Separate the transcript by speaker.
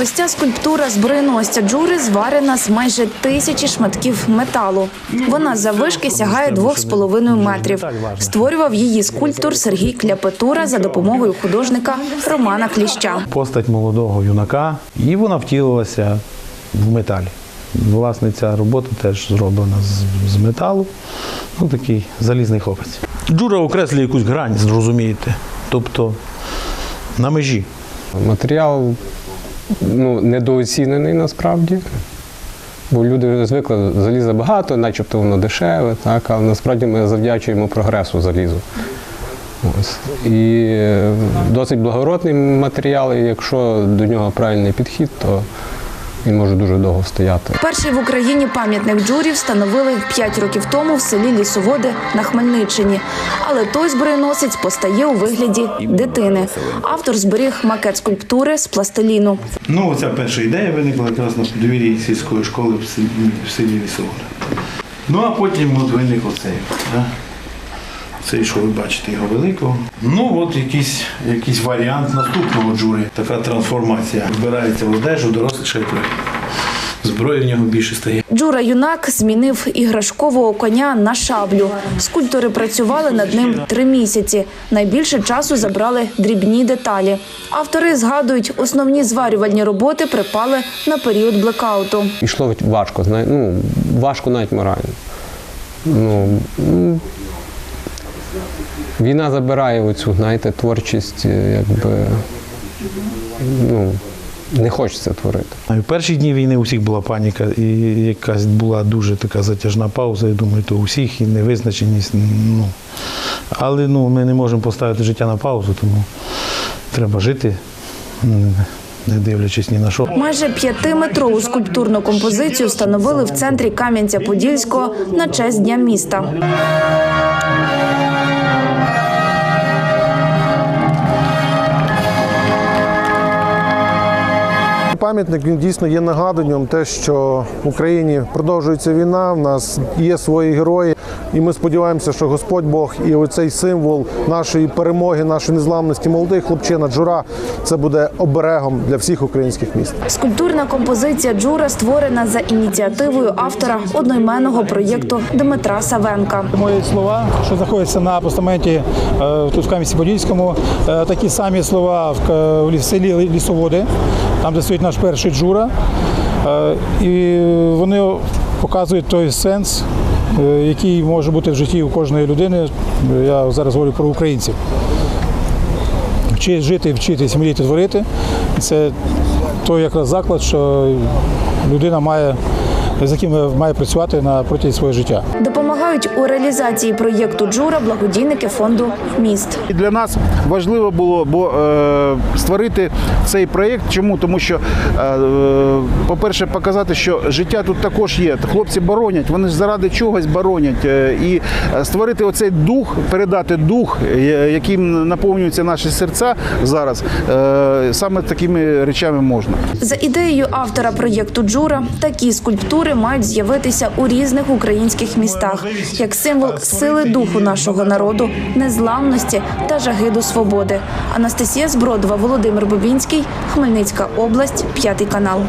Speaker 1: Ось ця скульптура зброєносця Джури зварена з майже тисячі шматків металу. Вона заввишки сягає двох з половиною метрів. Створював її скульптор Сергій Кляпетура за допомогою художника Романа Кліща.
Speaker 2: Постать молодого юнака, і вона втілилася в металі. Власне, ця робота теж зроблена з, з металу. Ну, такий залізний хлопець. Джура окреслює якусь грань, зрозумієте. Тобто на межі.
Speaker 3: Матеріал ну, недооцінений насправді. Бо люди звикли заліза багато, начебто воно дешеве, так, але насправді ми завдячуємо прогресу залізу. Ось. І е, досить благородний матеріал, і якщо до нього правильний підхід, то він може дуже довго стояти.
Speaker 1: Перший в Україні пам'ятник Джурі встановили 5 років тому в селі Лісоводи на Хмельниччині. Але той зброєносець постає у вигляді дитини. Автор зберіг макет скульптури з пластиліну.
Speaker 2: Ну, оця перша ідея виникла якраз на подвір'ї сільської школи в селі, Лісовода. Ну, а потім от виник оцей. Да? Цей, що ви бачите, його великого. Ну, от якийсь, якийсь варіант наступного джури. Така трансформація. Вбирається в одежу, дорослішає трохи. Зброї в нього більше стає.
Speaker 1: Джура юнак змінив іграшкового коня на шаблю. Скульптори працювали над ним три місяці. Найбільше часу забрали дрібні деталі. Автори згадують, основні зварювальні роботи припали на період блекауту.
Speaker 3: Ішло важко, ну, важко навіть морально. Ну, війна забирає оцю, знаєте, творчість, е, якби, ну, не хочеться творити.
Speaker 2: В перші дні війни у всіх була паніка, і якась була дуже така затяжна пауза. Я думаю, то у всіх і невизначеність. Ну. Але ну, ми не можемо поставити життя на паузу, тому треба жити, не дивлячись ні на що.
Speaker 1: Майже п'ятиметрову скульптурну композицію встановили в центрі Кам'янця-Подільського на честь дня міста.
Speaker 4: Пам'ятник він дійсно є нагадуванням те, що в Україні продовжується війна, в нас є свої герої, і ми сподіваємося, що Господь Бог і оцей символ нашої перемоги, нашої незламності, молодий хлопчина Джура, це буде оберегом для всіх українських міст.
Speaker 1: Скульптурна композиція Джура створена за ініціативою автора одноіменного проєкту Дмитра Савенка.
Speaker 5: Мої слова, що знаходяться на постаменті е, тут в Кам'янці-Подільському, е, такі самі слова в, ліс- селі Лісоводи, там, де стоїть наш перший джура. Е, І вони показують той сенс, е, який може бути в житті у кожної людини. Я зараз говорю про українців. Вчи- Жити, вчитись, мріяти, творити це той якраз заклад, що людина має, з яким має працювати на протязі свого життя.
Speaker 1: Допомагають у реалізації проєкту Джура благодійники фонду міст.
Speaker 6: І для нас важливо було бо, е, створити цей проєкт. Чому? Тому що, е, е, по-перше, показати, що життя тут також є. Хлопці боронять, вони ж заради чогось боронять. Е, і е, створити оцей дух, передати дух, е, яким наповнюються наші серця зараз, е, саме такими речами можна.
Speaker 1: За ідеєю автора проєкту Джура, такі скульптури мають з'явитися у різних українських містах як символ сили духу нашого народу, незламності та жаги до свободи. Анастасія Збродова, Володимир Бобінський, Хмельницька область, п'ятий канал.